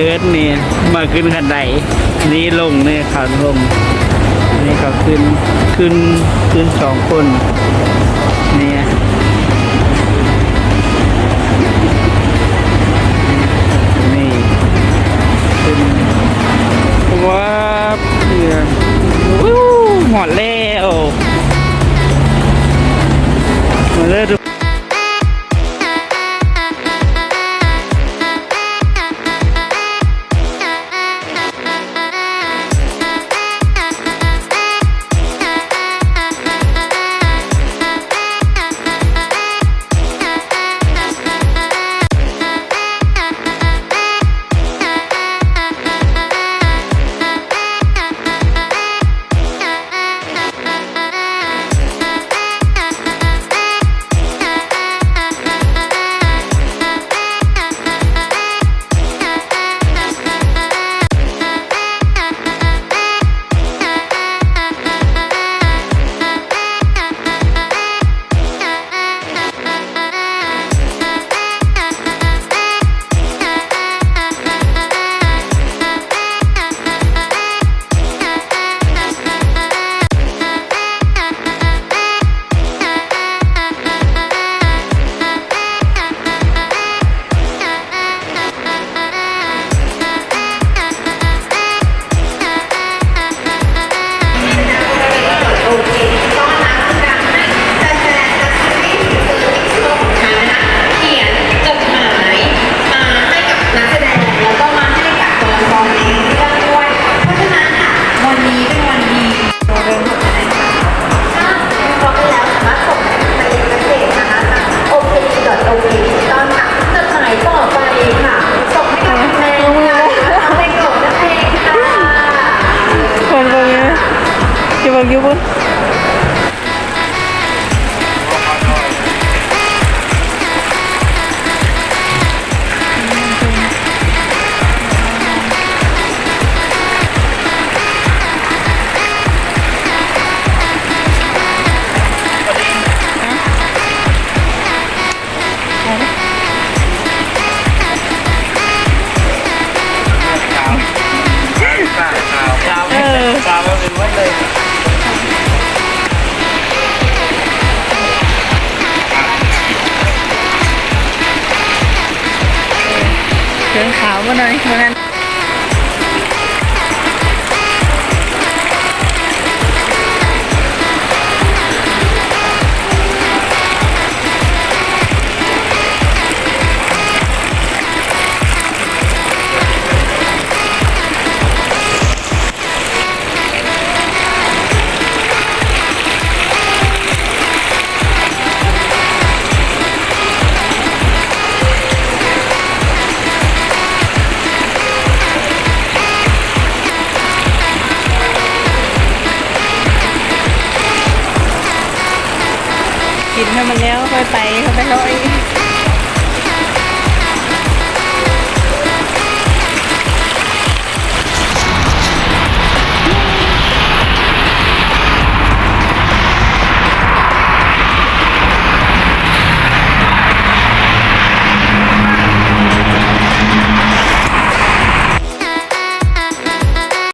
เลิศนี่มาขึ้นขันไดนี่ลงนี่ขาลงนี่ก็ขึ้นขึ้นขึ้นสองคน เกินขาวมาหน่อยเหมือนกัน ให้มันแล้วค่อยไปเขายไปค่อย